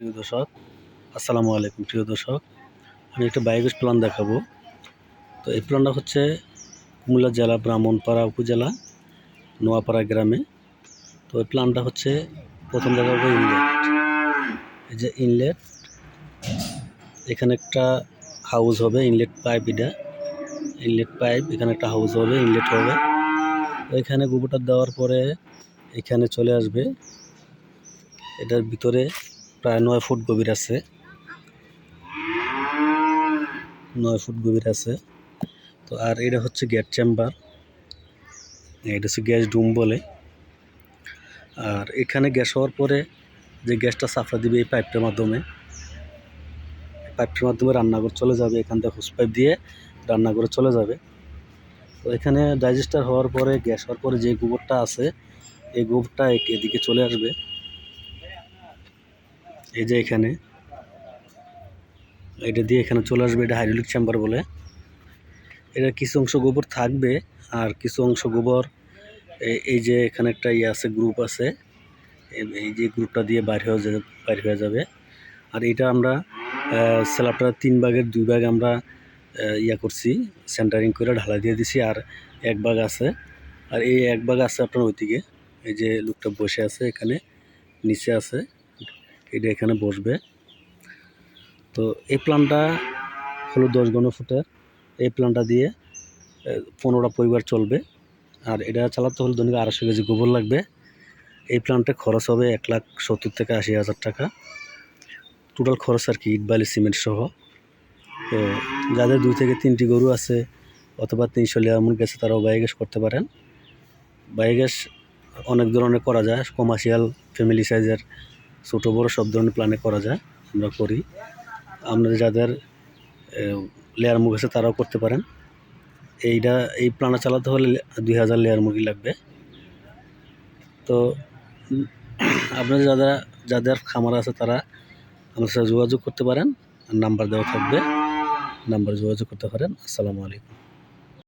প্রিয় দর্শক, আসসালামু আলাইকুম প্রিয় দর্শক। আমি একটা বায়োগ্যাস প্ল্যান দেখাবো। তো এই প্ল্যানটা হচ্ছে কুমিল্লা জেলা ব্রাহ্মণপাড়া উপজেলা, নোয়াপাড়া গ্রামে। তো এই প্ল্যানটা হচ্ছে প্রথম দেখাবো ইনলেট। এই যে ইনলেট, এখানে একটা হাউস হবে, ইনলেট পাইপ এটা। ইনলেট পাইপ, এখানে একটা হাউস হবে, ইনলেট হবে। এখানে গোবরটা দেওয়ার পরে এখানে চলে আসবে। এটার ভিতরে প্রায় নয় ফুট গভীর আছে। নয় ফুট গভীর আছে। তো আর এটা হচ্ছে গ্যাস চেম্বার। এটা হচ্ছে গ্যাস ডুম বলে। আর এখানে গ্যাস হওয়ার পরে যে গ্যাসটা সাপ্লাই দিবে এই পাইপটার মাধ্যমে পাইপটার মাধ্যমে রান্নাঘর চলে যাবে। এখান থেকে হোস পাইপ দিয়ে রান্নাঘরে চলে যাবে। তো এখানে ডাইজেস্টার হওয়ার পরে, গ্যাস হওয়ার পরে যে গোবরটা আছে, এই গোবরটা এদিকে চলে আসবে। এই যে এখানে। এটা দিয়ে এখানে চলে আসবে এটা হাইড্রোলিক চেম্বার বলে। এটা কিছু অংশ গোবর থাকবে আর কিছু অংশ গোবর এই যে এখানে একটা ইয়ে আছে গ্রুপ আছে। এই যে গ্রুপটা দিয়ে বাইর হয়ে যাবে, বাইর হয়ে যাবে। আর এটা আমরা স্ল্যাবটা তিন ভাগের দুই ভাগ আমরা ইয়া করছি সেন্টারিং করে ঢালাই দিয়ে দিছি, আর এক ভাগ আছে। আর এই এক ভাগ আছে আপনার ওইদিকে। এই যে লোকটা বসে আছে এখানে, নিচে আছে। এটা এখানে বসবে। তো এই প্ল্যানটা হলো দশ ঘন ফুটের। এই প্ল্যানটা দিয়ে পনেরোটা পরিবার চলবে। আর এটা চালাতে হলে দৈনিক আড়াইশো কেজি গোবর লাগবে। এই প্ল্যানটা খরচ হবে এক লাখ সত্তর থেকে আশি হাজার টাকা। টোটাল খরচ আর কি, ইট, বালি, সিমেন্ট সহ। যাদের দুই থেকে তিনটি গরু আছে অথবা তিনশো লেয়ার মুরগি আছে, তারাও বায়োগ্যাস করতে পারেন। বায়োগ্যাস অনেক ধরনের করা যায়, কমার্শিয়াল ফ্যামিলি সাইজের। ছোটো বড়ো সব ধরনের প্ল্যানে করা যায়, আমরা করি। আপনাদের যাদের লেয়ার মুরগি আছে তারাও করতে পারেন। এইটা এই প্ল্যানে চালাতে হলে দুই হাজার লেয়ার মুরগি লাগবে। তো আপনাদের যারা, যাদের খামার আছে তারা আমার সাথে যোগাযোগ করতে পারেন। নাম্বার দেওয়া থাকবে। নাম্বারে যোগাযোগ করতে পারেন। আসসালামু আলাইকুম।